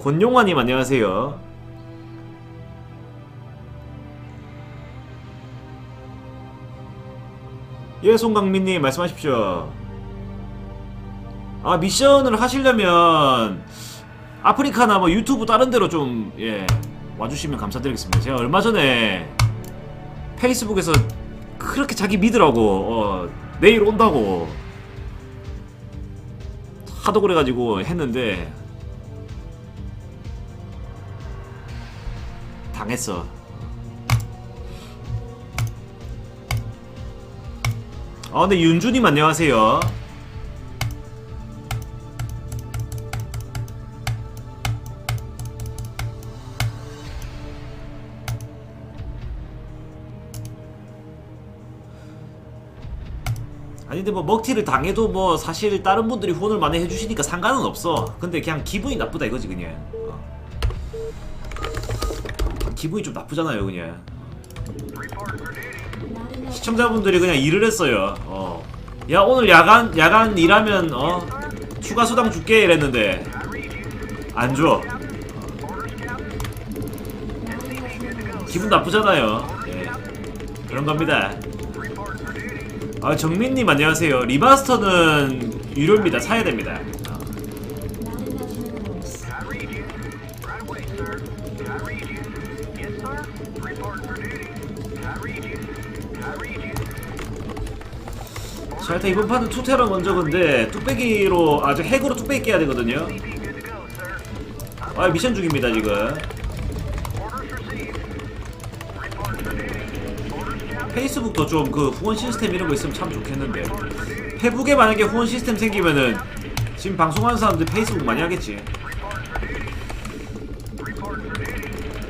권용환님 안녕하세요. 예, 송강민님 말씀하십시오. 아 미션을 하시려면 아프리카나 뭐 유튜브 다른 데로 좀 예, 와주시면 감사드리겠습니다. 제가 얼마 전에 페이스북에서 그렇게 자기 믿으라고 어, 내일 온다고 하도 그래가지고 했는데 당했어. 아 근데 윤주님 안녕하세요. 아니 근데 뭐 먹튀를 당해도 뭐 사실 다른 분들이 후원을 많이 해주시니까 상관은 없어 근데 그냥 기분이 나쁘다 이거지 그냥 어. 기분이 좀 나쁘잖아요 그냥 시청자분들이 그냥 일을 했어요 어. 야 오늘 야간 야간 일하면 어 추가 수당 줄게 이랬는데 안줘 기분 나쁘잖아요 예. 그런 겁니다 아 정민님 안녕하세요. 리마스터는 유료입니다. 사야 됩니다. 자 일단 이번 판은 투테라 먼저 근데 뚝배기로 아주 핵으로 뚝배기 깨야 되거든요. 아 미션 중입니다 지금. 페이스북도 좀 그 후원 시스템 이런 거 있으면 참 좋겠는데 페북에 만약에 후원 시스템 생기면은 지금 방송하는 사람들 페이스북 많이 하겠지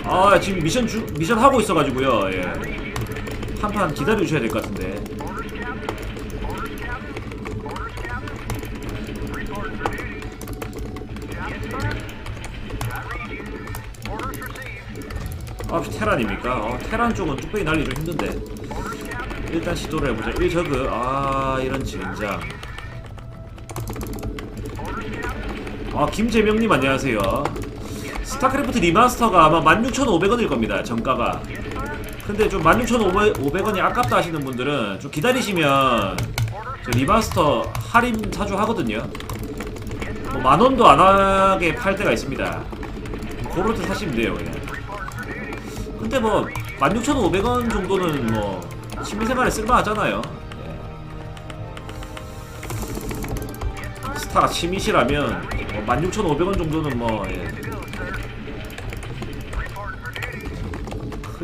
아 지금 미션 주, 미션 하고 있어가지고요 예. 한 판 기다려주셔야 될 것 같은데. 아 테란입니까? 어, 테란 쪽은 뚝배기 날리 좀 힘든데. 일단 시도를 해보자. 1저그. 아 이런 진짜. 아 김재명님 안녕하세요. 스타크래프트 리마스터가 아마 16,500원일 겁니다 정가가 근데 좀 16,500원이 아깝다 하시는 분들은 좀 기다리시면 저 리마스터 할인 자주 하거든요 뭐 만원도 안 하게 팔 때가 있습니다 그럴 때 사시면 돼요 그냥 근데 뭐 16,500원 정도는 뭐 취미생활에 쓸만하잖아요. 예. 스타가 취미시라면 뭐 16,500원 정도는 뭐 예.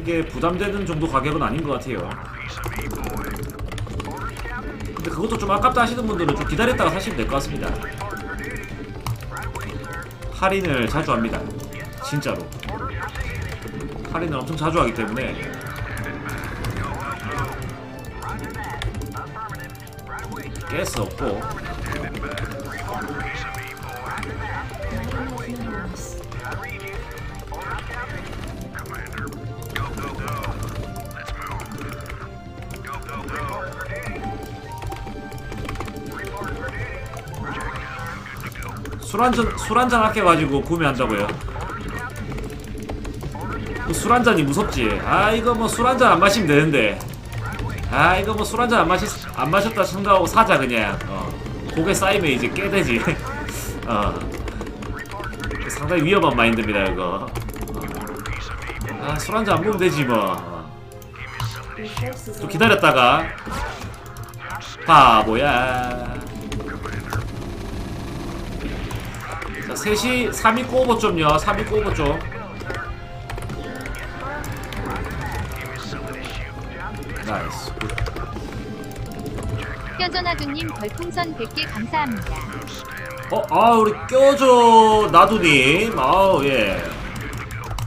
크게 부담되는 정도 가격은 아닌 것 같아요. 근데 그것도 좀 아깝다 하시는 분들은 좀 기다렸다가 사시면 될 것 같습니다. 할인을 자주 합니다. 진짜로. 할인을 엄청 자주 하기 때문에 가스 없고 술 한잔 술 한잔 아껴가지고 구매한다고요. 그술 한잔이 무섭지. 아 이거 뭐 술 한잔 안 마시면 되는데. 아 이거 뭐 술 한잔 안 마시 안 마셨다 생각하고 사자 그냥. 어. 고개 쌓이면 이제 깨되지. 어. 상당히 위험한 마인드입니다 이거. 아 술 한잔 안 먹으면 되지 뭐. 어. 또 기다렸다가 바보야. 자 3시 3위 꼬버 좀요. 3위 꼬버 좀. 나이스. 껴전아두님 별풍선 100개 감사합니다. 어, 아, 우리 껴줘 나두님, 아우 예,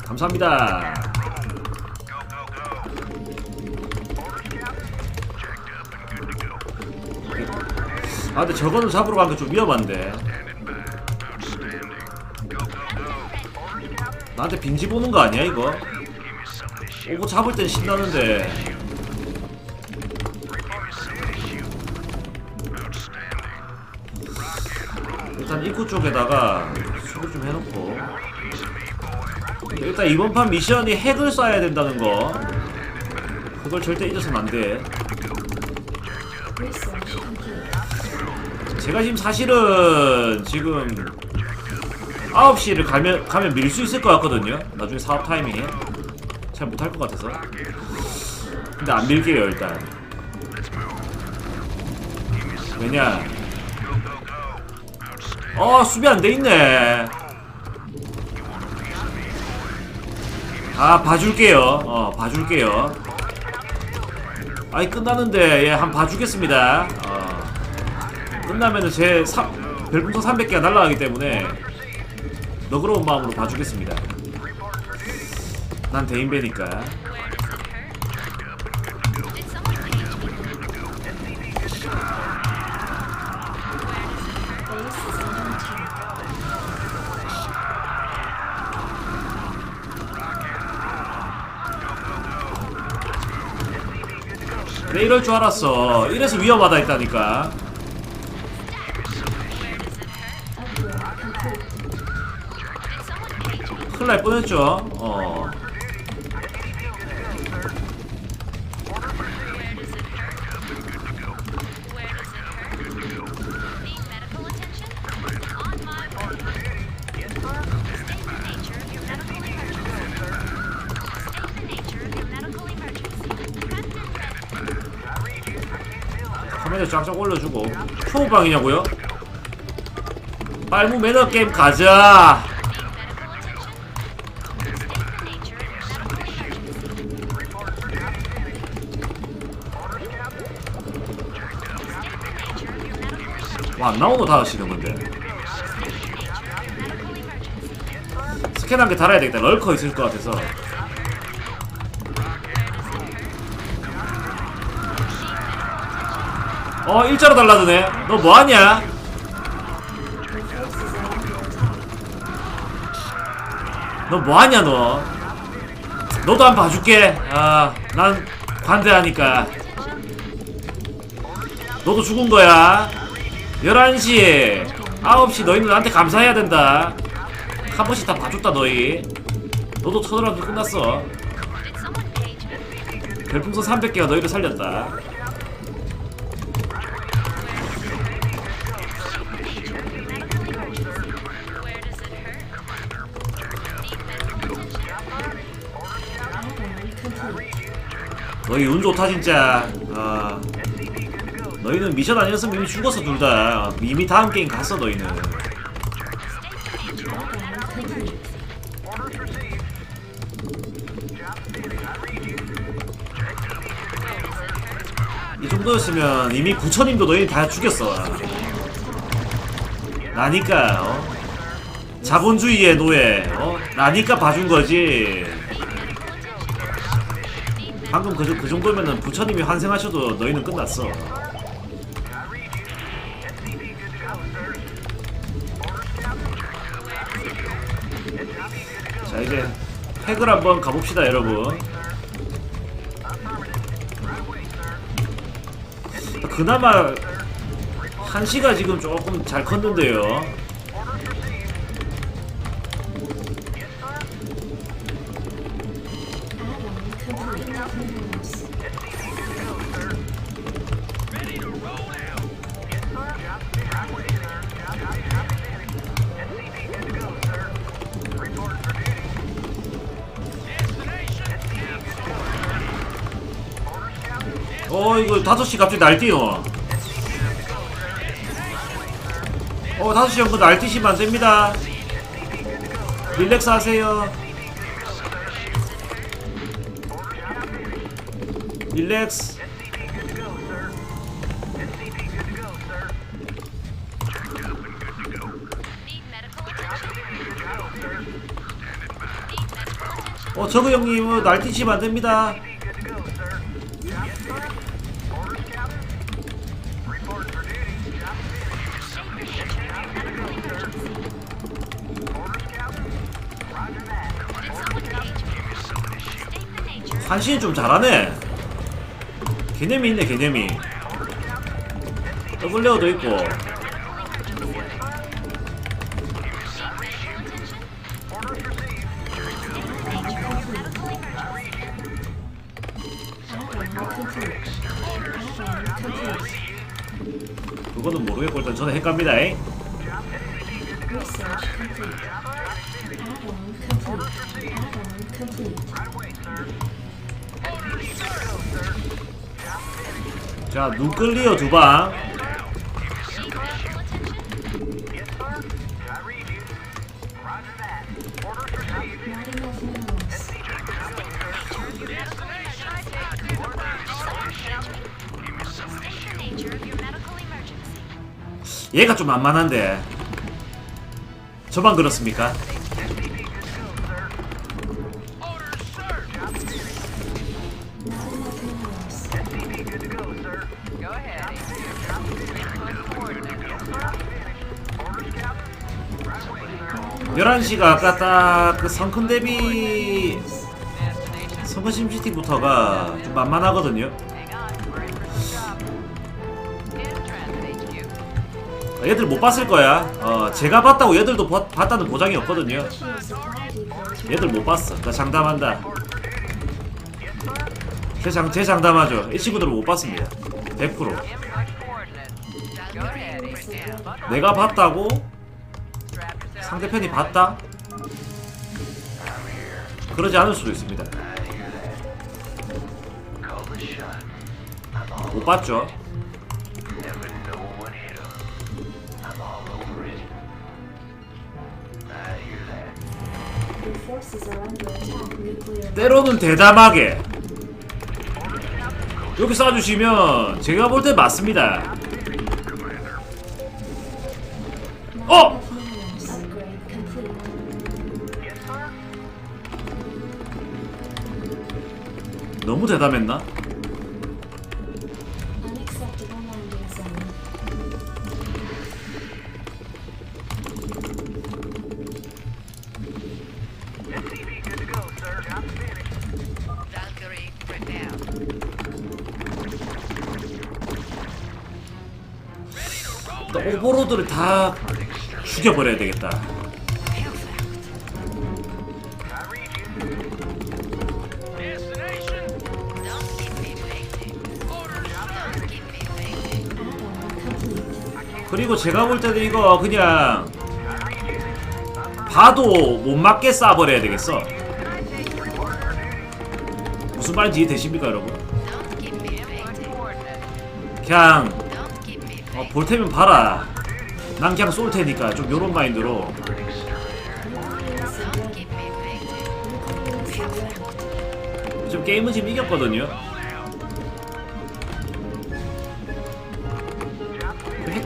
감사합니다. 아, 근데 저거는 잡으러 가는 게 좀 위험한데. 나한테 빈지 보는 거 아니야 이거? 오고 잡을 땐 신나는데. 일단 입구 쪽에다가 준비 좀 해놓고 일단 이번 판 미션이 핵을 쏴야 된다는 거 그걸 절대 잊어서는 안돼 제가 지금 사실은 지금 9시를 가면, 가면 밀 수 있을 것 같거든요. 나중에 사업 타이밍에. 잘 못할 것 같아서. 근데 안 밀게요 일단. 왜냐? 어 수비 안 돼 있네. 아 봐줄게요. 어 봐줄게요. 아이 끝나는데 예한 봐주겠습니다. 어. 끝나면은 제 3, 별풍선 300개가 날라가기 때문에 너그러운 마음으로 봐주겠습니다. 난 대인배니까. 내 이럴 줄 알았어? 이래서 위험하다 했다니까 큰일 날 뻔했죠. 어. 카메라 쫙쫙 올려주고. 초보방이냐고요? 빨무 매너 게임 가자 와 안 나오노 다하시는 건데. 스캔한 게 달아야 되겠다. 럴커 있을 것 같아서. 어 일자로 달라드네. 너 뭐하냐? 너 뭐하냐 너? 너도 한 번 봐줄게. 아 난 관대하니까. 너도 죽은 거야 11시 9시 너희는 나한테 감사해야 된다. 한 번씩 다 봐줬다 너희. 너도 터널한테 끝났어. 별풍선 300개가 너희를 살렸다. 너희 운 좋다 진짜. 아 너희는 미션 아니었으면 이미 죽었어 둘다 이미 다음 게임 갔어 너희는 이 정도였으면 이미 구천님도 너희 다 죽였어 나니까 어? 자본주의의 노예 어? 나니까 봐준 거지 방금 그, 그 정도면은 부처님이 환생하셔도 너희는 끝났어. 팩을 한번 가봅시다 여러분. 그나마 한시가 지금 조금 잘 컸는데요. 어 이거 5시 갑자기 날뛰어. 어 5시 정도 날뛰시면 안됩니다. 릴렉스 하세요. 릴렉스. 어 저그 형님 날뛰시면 안됩니다 한신이 좀 잘하네 개념이 있네 개념이 더블레어도 있고 그거는 모르겠고 일단 저는? Research complete. 자, 누클리어 두 방. 얘가 좀 만만한데. 저만 그렇습니까? 11시가 아까 딱 그 성큰 대비 성큰 심시티부터가 좀 만만하거든요. 얘들 못 봤을 거야. 어 제가 봤다고 얘들도 버, 봤다는 보장이 없거든요. 얘들 못 봤어. 나 장담한다. 제, 장, 제 장담하죠. 이 친구들은 못 봤습니다. 100% 내가 봤다고 상대편이 봤다? 그러지 않을 수도 있습니다. 못 봤죠. 때로는 대담하게 여기 쏴주시면 제가 볼 때 맞습니다. 어! 너무. 또 오버로드를 다 죽여버려야 되겠다. 그리고 제가 볼 때는 이거 그냥 봐도 못 맞게 쏴버려야 되겠어. 무슨 말인지 이해되십니까 여러분? 그냥 어. 볼 테면 봐라. 난 그냥 쏠 테니까 좀 요런 마인드로. 지금 게임은 지금 이겼거든요.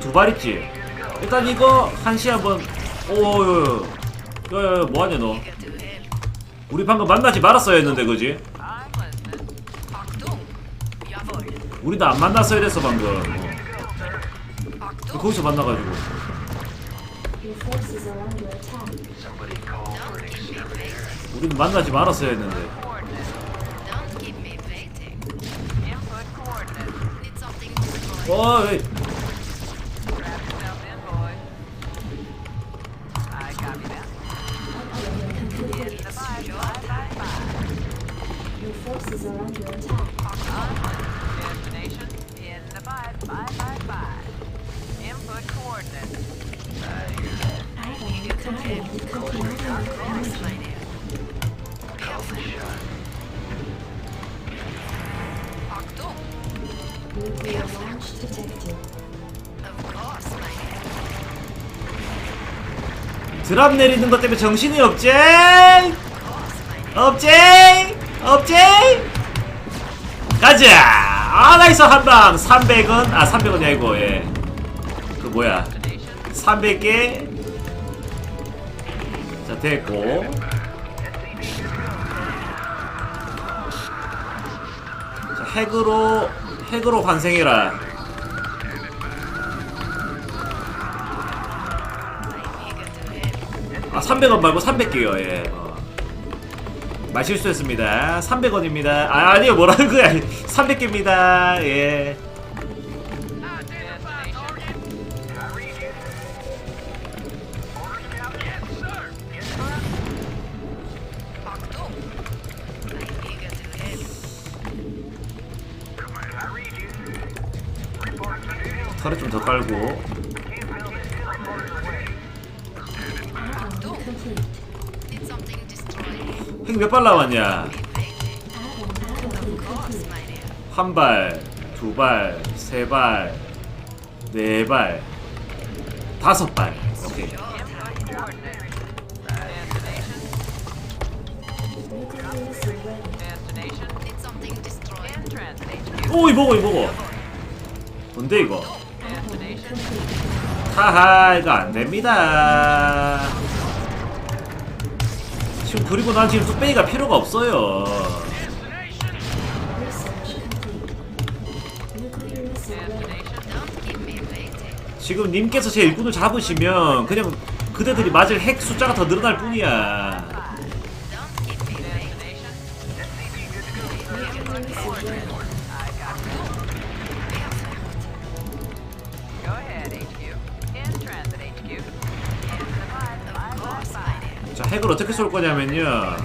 두 발 있지. 일단 이거 한시 한번 오, 야야 뭐하냐 너? 우리 방금 만나지 말았어야 했는데 그지? 우리도 안 만났어야 됐어 방금. Achtung. 거기서 만나가지고. 우리는 만나지 말았어야 했는데. Don't forces are under attack. Destination in the five, five, five, five. Input coordinates. Complete. Cross, my dear. Achtung. Nuclear launch detected. Of course, my. 드랍 내리는 것 때문에 정신이 없지? 없지? 없지? 가자! 아, 나이스 한 방! 300원? 아, 300원이 아니고, 예. 그 뭐야. Destination 300개. 자, 됐고. 자, 핵으로, 핵으로 환생해라. 아, 300원 말고 300개요, 예. 말 실수했습니다. 300원입니다. 아, 아니요 뭐라는 거야. 300개입니다. 예. 털에 좀 더 깔고. 핵몇발 남았냐. 한 발, 두 발, 세 발, 네 발, 다섯 발. 오케이. 오, 이 먹어, 이 먹어. 뭔데 이거? 하하, 이거 안 됩니다. 지금 그리고 난 지금 뚝배기가 필요가 없어요. 지금 님께서 제 일꾼을 잡으시면 그냥 그대들이 맞을 핵 숫자가 더 늘어날 뿐이야. 핵을 어떻게 쏠 거냐면요.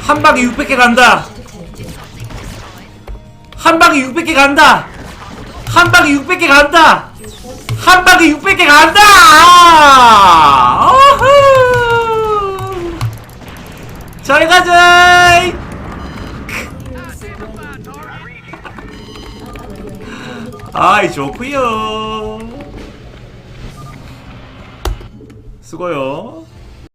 한 방에 600개 간다. 한 방에 600개 간다. 한 방에 600개 간다. 한 방에 600개 간다. 어후. 잘 가자. 아이 좋구요. 수고요.